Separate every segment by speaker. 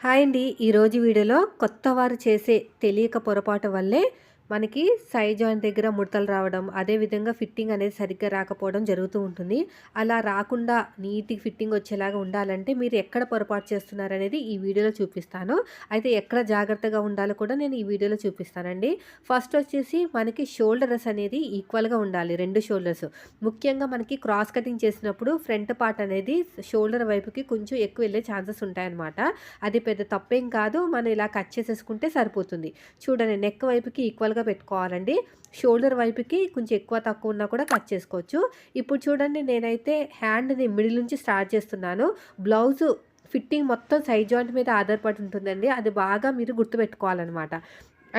Speaker 1: Hi అండి. ఈరోజు వీడియోలో కొత్త వారు చేసే తెలియక పొరపాటు వల్లే మనకి సైడ్ జాయింట్ దగ్గర ముడతలు రావడం అదేవిధంగా ఫిట్టింగ్ అనేది సరిగ్గా రాకపోవడం జరుగుతూ ఉంటుంది. అలా రాకుండా నీట్గా ఫిట్టింగ్ వచ్చేలాగా ఉండాలంటే మీరు ఎక్కడ పొరపాటు చేస్తున్నారనేది ఈ వీడియోలో చూపిస్తాను. అయితే ఎక్కడ జాగ్రత్తగా ఉండాలో కూడా నేను ఈ వీడియోలో చూపిస్తానండి. ఫస్ట్ వచ్చేసి మనకి షోల్డర్స్ అనేది ఈక్వల్గా ఉండాలి రెండు షోల్డర్స్. ముఖ్యంగా మనకి క్రాస్ కటింగ్ చేసినప్పుడు ఫ్రంట్ పార్ట్ అనేది షోల్డర్ వైపుకి కొంచెం ఎక్కువ వెళ్ళే ఛాన్సెస్ ఉంటాయన్నమాట. అది పెద్ద తప్పేం కాదు మనం ఇలా కట్ చేసేసుకుంటే సరిపోతుంది. చూడండి నెక్ వైపుకి ఈక్వల్గా పెట్టుకోవాలండి. షోల్డర్ వైపుకి కొంచెం ఎక్కువ తక్కువ ఉన్నా కూడా కట్ చేసుకోవచ్చు. ఇప్పుడు చూడండి నేనైతే హ్యాండ్ని మిడిల్ నుంచి స్టార్ట్ చేస్తున్నాను. బ్లౌజు ఫిట్టింగ్ మొత్తం సైడ్ జాయింట్ మీద ఆధారపడి ఉంటుందండి. అది బాగా మీరు గుర్తుపెట్టుకోవాలన్నమాట.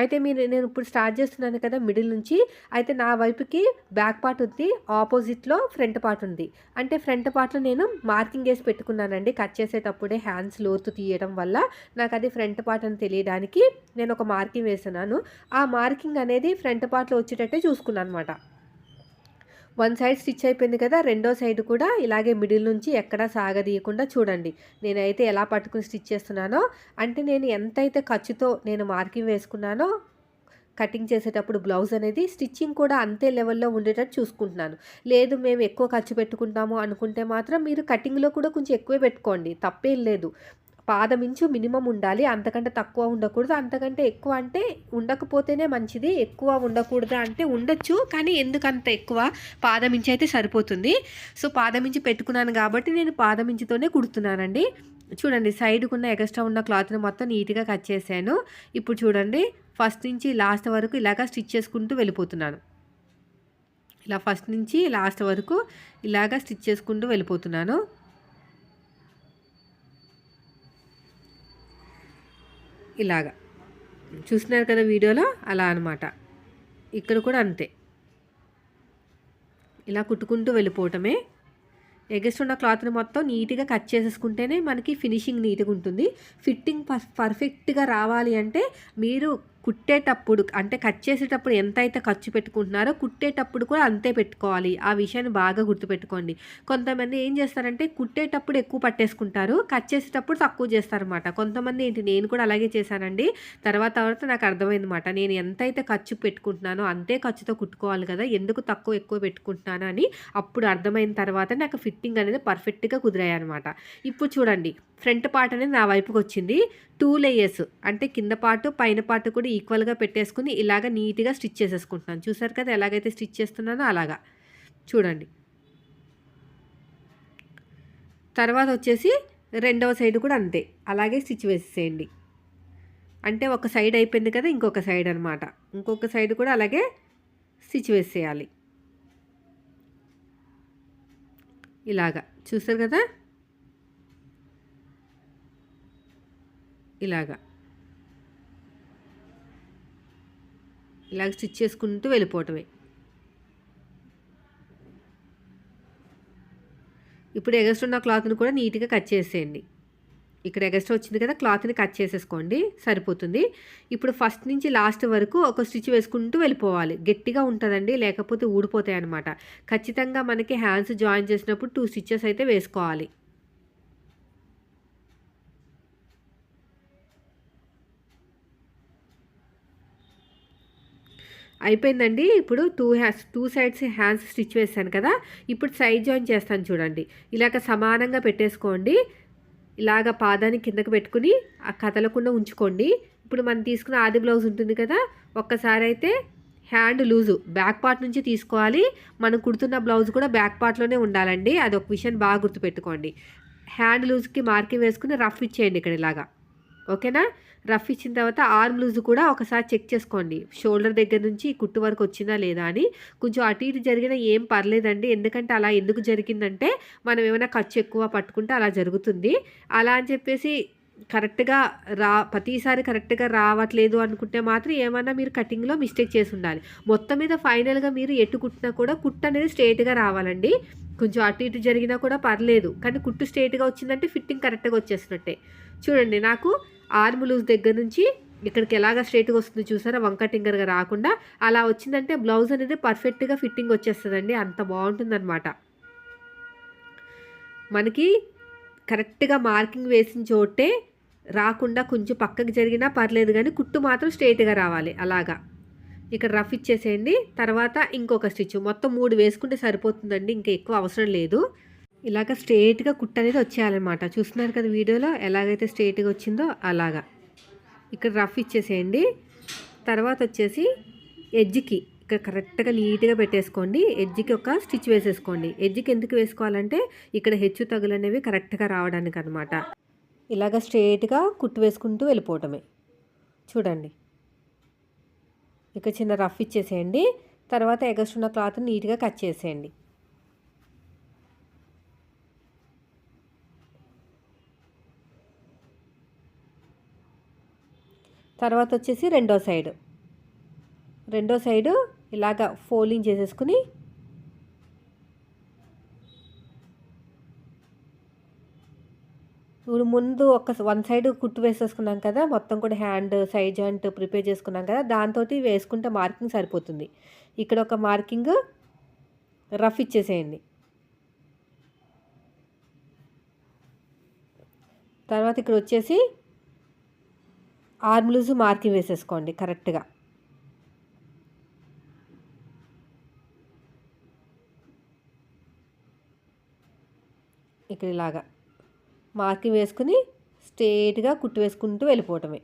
Speaker 1: అయితే మీరు నేను ఇప్పుడు స్టార్ట్ చేస్తున్నాను కదా మిడిల్ నుంచి. అయితే నా వైపుకి బ్యాక్ పార్ట్ ఉంది ఆపోజిట్లో ఫ్రంట్ పార్ట్ ఉంది. అంటే ఫ్రంట్ పార్ట్లో నేను మార్కింగ్ వేసి పెట్టుకున్నానండి కట్ చేసేటప్పుడే హ్యాండ్స్ లోతు తీయడం వల్ల నాకు అది ఫ్రంట్ పార్ట్ అని తెలియడానికి నేను ఒక మార్కింగ్ వేస్తున్నాను. ఆ మార్కింగ్ అనేది ఫ్రంట్ పార్ట్లో వచ్చేటట్టే చూసుకున్నాను అనమాట వన్ సైడ్ స్టిచ్ అయిపోయింది కదా రెండో సైడ్ కూడా ఇలాగే మిడిల్ నుంచి ఎక్కడా సాగదీయకుండా చూడండి. నేనైతే ఎలా పట్టుకుని స్టిచ్ చేస్తున్నానో అంటే నేను ఎంతైతే ఖర్చుతో నేను మార్కింగ్ వేసుకున్నానో కటింగ్ చేసేటప్పుడు బ్లౌజ్ అనేది స్టిచ్చింగ్ కూడా అంతే లెవెల్లో ఉండేటట్టు చూసుకుంటున్నాను. లేదు మేము ఎక్కువ ఖర్చు పెట్టుకుంటాము అనుకుంటే మాత్రం మీరు కటింగ్లో కూడా కొంచెం ఎక్కువే పెట్టుకోండి తప్పేం లేదు. పాదమించు మినిమం ఉండాలి. అంతకంటే తక్కువ ఉండకూడదు. అంతకంటే ఎక్కువ అంటే ఉండకపోతేనే మంచిది. ఎక్కువ ఉండకూడదు అంటే ఉండొచ్చు. కానీ ఎందుకంత ఎక్కువ? పాదమించి అయితే సరిపోతుంది. సో పాదమించి పెట్టుకున్నాను కాబట్టి నేను పాదమించితోనే కుడుతున్నానండి. చూడండి సైడ్కున్న ఎక్స్ట్రా ఉన్న క్లాత్ని మొత్తం నీట్గా కట్ చేశాను. ఇప్పుడు చూడండి ఫస్ట్ నుంచి లాస్ట్ వరకు ఇలాగ స్టిచ్ చేసుకుంటూ వెళ్ళిపోతున్నాను. ఇలా ఫస్ట్ నుంచి లాస్ట్ వరకు ఇలాగ స్టిచ్ చేసుకుంటూ వెళ్ళిపోతున్నాను. ఇలాగా. చూస్తున్నారు కదా వీడియోలో? అలా అనమాట ఇక్కడ కూడా అంతే. ఇలా కుట్టుకుంటూ వెళ్ళిపోవటమే. ఎగస్ట్ ఉన్న క్లాత్ని మొత్తం నీట్గా కట్ చేసేసుకుంటేనే మనకి ఫినిషింగ్ నీట్గా ఉంటుంది. ఫిట్టింగ్ పర్ఫెక్ట్గా రావాలి అంటే మీరు కుట్టేటప్పుడు అంటే కట్ చేసేటప్పుడు ఎంత అయితే ఖర్చు పెట్టుకుంటున్నారో కుట్టేటప్పుడు కూడా అంతే పెట్టుకోవాలి. ఆ విషయాన్ని బాగా గుర్తుపెట్టుకోండి. కొంతమంది ఏం చేస్తారంటే కుట్టేటప్పుడు ఎక్కువ పట్టేసుకుంటారు కట్ చేసేటప్పుడు తక్కువ చేస్తారనమాట కొంతమంది ఏంటి నేను కూడా అలాగే చేశానండి. తర్వాత తర్వాత నాకు అర్థమైందన్నమాట. నేను ఎంత అయితే ఖర్చు పెట్టుకుంటున్నానో అంతే ఖర్చుతో కుట్టుకోవాలి కదా ఎందుకు తక్కువ ఎక్కువ పెట్టుకుంటున్నాను అని అప్పుడు అర్థమైన తర్వాత నాకు ఫిట్టింగ్ అనేది పర్ఫెక్ట్గా కుదిరాయి అనమాట ఇప్పుడు చూడండి ఫ్రంట్ పార్ట్ అనేది నా వైపుకి వచ్చింది టూ లేయర్స్ అంటే కింద పార్ట్ పైన పార్ట్ కూడా ఈక్వల్గా పెట్టేసుకుని ఇలాగ నీట్గా స్టిచ్ చేసేసుకుంటున్నాను. చూసారు కదా ఎలాగైతే స్టిచ్ చేస్తున్నానో అలాగా. చూడండి. తర్వాత వచ్చేసి రెండవ సైడ్ కూడా అంతే. అలాగే స్టిచ్ వేసేసేయండి. అంటే ఒక సైడ్ అయిపోయింది కదా ఇంకొక సైడ్ అనమాట ఇంకొక సైడ్ కూడా అలాగే స్టిచ్ వేసేయాలి. ఇలాగా. చూసారు కదా? ఇలాగా. ఇలాగ స్టిచ్ చేసుకుంటూ వెళ్ళిపోవటమే. ఇప్పుడు ఎగస్ట్ ఉన్న క్లాత్ని కూడా నీట్గా కట్ చేసేయండి. ఇక్కడ ఎగస్ట్ వచ్చింది కదా క్లాత్ని కట్ చేసేసుకోండి సరిపోతుంది. ఇప్పుడు ఫస్ట్ నుంచి లాస్ట్ వరకు ఒక స్టిచ్ వేసుకుంటూ వెళ్ళిపోవాలి. గట్టిగా ఉంటుందండి లేకపోతే ఊడిపోతాయి అనమాట ఖచ్చితంగా మనకి హ్యాండ్స్ జాయిన్ చేసినప్పుడు టూ స్టిచ్చెస్ అయితే వేసుకోవాలి. అయిపోయిందండి. ఇప్పుడు two has two sides hands stitch వేసాను కదా. ఇప్పుడు సైడ్ జాయిన్ చేస్తాను చూడండి. ఇలాగ సమానంగా పెట్టేసుకోండి. ఇలాగ పాదాన్ని కిందకు పెట్టుకుని ఆ కదలకుండా ఉంచుకోండి. ఇప్పుడు మనం తీసుకున్న ఆది బ్లౌజ్ ఉంటుంది కదా. ఒక్కసారి అయితే హ్యాండ్ లూజు బ్యాక్ పార్ట్ నుంచి తీసుకోవాలి. మనం కుడుతున్న బ్లౌజ్ కూడా బ్యాక్ పార్ట్లోనే ఉండాలండి. అది ఒక విషయం బాగా గుర్తుపెట్టుకోండి. హ్యాండ్ లూజ్కి మార్కింగ్ వేసుకుని రఫ్ ఇచ్చేయండి ఇక్కడ ఇలాగా. ఓకేనా? రఫ్ ఇచ్చిన తర్వాత ఆర్మ్ లూజ్ కూడా ఒకసారి చెక్ చేసుకోండి. షోల్డర్ దగ్గర నుంచి కుట్టు వరకు వచ్చిందా లేదా అని. కొంచెం అటు ఇటు జరిగినా ఏం పర్లేదండి. ఎందుకంటే అలా ఎందుకు జరిగిందంటే మనం ఏమైనా ఖర్చు ఎక్కువ పట్టుకుంటే అలా జరుగుతుంది. అలా అని చెప్పేసి కరెక్ట్గా రా ప్రతిసారి కరెక్ట్గా రావట్లేదు అనుకుంటే మాత్రం ఏమన్నా మీరు కటింగ్లో మిస్టేక్ చేసి ఉండాలి. మొత్తం మీద ఫైనల్గా మీరు ఎటు కుట్టినా కూడా కుట్టు అనేది స్ట్రేట్గా రావాలండి. కొంచెం అటు ఇటు జరిగినా కూడా పర్లేదు. కానీ కుట్టు స్ట్రేట్గా వచ్చిందంటే ఫిట్టింగ్ కరెక్ట్గా వచ్చేసినట్టే. చూడండి నాకు ఆర్మ్ లూజ్ దగ్గర నుంచి ఇక్కడికి ఎలాగ స్ట్రేట్గా వస్తుంది చూసారా? వంక టింగర్గా రాకుండా అలా వచ్చిందంటే బ్లౌజ్ అనేది పర్ఫెక్ట్గా ఫిట్టింగ్ వచ్చేస్తుందండి. అంత బాగుంటుందన్నమాట. మనకి కరెక్ట్గా మార్కింగ్ వేసిన చోటే రాకుండా కొంచెం పక్కకి జరిగినా పర్లేదు కానీ కుట్టు మాత్రం స్ట్రేట్గా రావాలి అలాగా. ఇక్కడ రఫ్ ఇచ్చేసేయండి. తర్వాత ఇంకొక స్టిచ్. మొత్తం మూడు వేసుకుంటే సరిపోతుందండి. ఇంకా ఎక్కువ అవసరం లేదు. ఇలాగ స్ట్రేట్గా కుట్ట అనేది వచ్చేయాలన్నమాట. చూస్తున్నారు కదా వీడియోలో ఎలాగైతే స్ట్రేట్గా వచ్చిందో అలాగా. ఇక్కడ రఫ్ ఇచ్చేసేయండి. తర్వాత వచ్చేసి ఎడ్జ్కి ఇక్కడ కరెక్ట్గా నీట్గా పెట్టేసుకోండి. ఎడ్జ్కి ఒక స్టిచ్ వేసేసుకోండి. ఎడ్జ్కి ఎందుకు వేసుకోవాలంటే ఇక్కడ హెచ్చు తగులు అనేవి కరెక్ట్గా రావడానికి అనమాట ఇలాగ స్ట్రేట్గా కుట్టు వేసుకుంటూ వెళ్ళిపోవటమే. చూడండి. ఇక చిన్న రఫ్ ఇచ్చేసేయండి. తర్వాత ఎగస్ట్రున్న క్లాత్ నీట్గా కట్ చేసేయండి. తర్వాత వచ్చేసి రెండో సైడ్. రెండో సైడు ఇలాగ ఫోల్డింగ్ చేసేసుకుని ఇప్పుడు ముందు ఒక వన్ సైడ్ కుట్టు వేసేసుకున్నాం కదా మొత్తం కూడా హ్యాండ్ సైజ్ జాయింట్ ప్రిపేర్ చేసుకున్నాం కదా దాంతో వేసుకుంటే మార్కింగ్ సరిపోతుంది. ఇక్కడ ఒక మార్కింగ్ రఫ్ ఇచ్చేసేయండి. తర్వాత ఇక్కడ వచ్చేసి ఆర్మ్ లూజ్ మార్కింగ్ వేసేసుకోండి కరెక్ట్గా. ఇక్కడ ఇలాగా. మార్కింగ్ వేసుకుని స్ట్రేట్గా కుట్టు వేసుకుంటూ వెళ్ళిపోవటమే.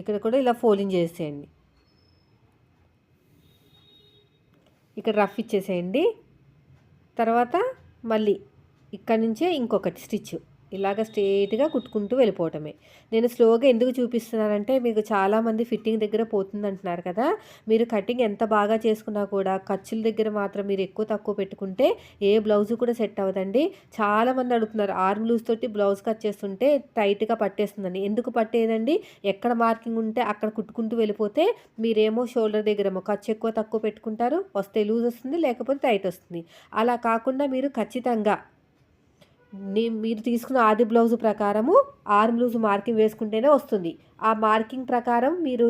Speaker 1: ఇక్కడ కూడా ఇలా ఫోల్డింగ్ చేసేయండి. ఇక్కడ రఫ్ ఇచ్చేసేయండి. తర్వాత మళ్ళీ ఇక్కడ నుంచే ఇంకొకటి స్టిచ్ ఇలాగ స్ట్రేట్గా కుట్టుకుంటూ వెళ్ళిపోవటమే. నేను స్లోగా ఎందుకు చూపిస్తున్నానంటే మీకు చాలామంది ఫిట్టింగ్ దగ్గర పోతుంది అంటున్నారు కదా. మీరు కటింగ్ ఎంత బాగా చేసుకున్నా కూడా ఖర్చుల దగ్గర మాత్రం మీరు ఎక్కువ తక్కువ పెట్టుకుంటే ఏ బ్లౌజ్ కూడా సెట్ అవ్వదండి. చాలామంది అడుగుతున్నారు ఆర్మ్ లూజ్ తోటి బ్లౌజ్ కట్ చేస్తుంటే టైట్గా పట్టేస్తుందని. ఎందుకు పట్టేదండి? ఎక్కడ మార్కింగ్ ఉంటే అక్కడ కుట్టుకుంటూ వెళ్ళిపోతే మీరేమో షోల్డర్ దగ్గరేమో ఖర్చు ఎక్కువ తక్కువ పెట్టుకుంటారు వస్తే లూజ్ వస్తుంది లేకపోతే టైట్ వస్తుంది. అలా కాకుండా మీరు ఖచ్చితంగా మీరు తీసుకున్న ఆది బ్లౌజ్ ప్రకారము ఆర్మ్ లూజ్ మార్కింగ్ వేసుకుంటేనే వస్తుంది. ఆ మార్కింగ్ ప్రకారం మీరు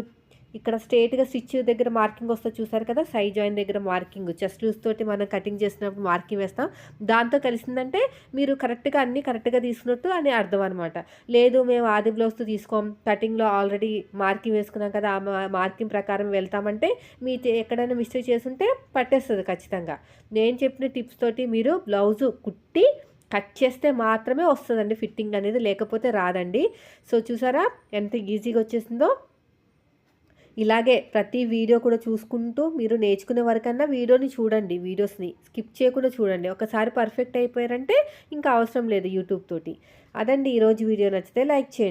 Speaker 1: ఇక్కడ స్ట్రేట్గా స్టిచ్ దగ్గర మార్కింగ్ వస్తే చూసారు కదా సైడ్ జాయిన్ దగ్గర మార్కింగ్ చెస్ట్ లూజ్ తోటి మనం కటింగ్ చేసినప్పుడు మార్కింగ్ వేస్తాం. దాంతో కలిసిందంటే మీరు కరెక్ట్గా అన్నీ కరెక్ట్గా తీసుకున్నట్టు అని అర్థం అనమాట లేదు మేము ఆది బ్లౌజ్తో తీసుకోం కటింగ్లో ఆల్రెడీ మార్కింగ్ వేసుకున్నాం కదా ఆ మార్కింగ్ ప్రకారం వెళ్తామంటే మీ ఎక్కడైనా మిస్టేక్ చేసుంటే పట్టేస్తుంది ఖచ్చితంగా. నేను చెప్పిన టిప్స్ తోటి మీరు బ్లౌజు కుట్టి కట్ చేస్తే మాత్రమే వస్తుందండి ఫిట్టింగ్ అనేది లేకపోతే రాదండి. సో చూసారా ఎంత ఈజీగా వచ్చేసిందో? ఇలాగే ప్రతి వీడియో కూడా చూసుకుంటూ మీరు నేర్చుకునే వరకన్నా వీడియోని చూడండి వీడియోస్ని స్కిప్ చేయకుండా చూడండి. ఒకసారి పర్ఫెక్ట్ అయిపోయారంటే ఇంకా అవసరం లేదు యూట్యూబ్ తోటి. అదండి ఈరోజు వీడియో. నచ్చితే లైక్ చేయండి.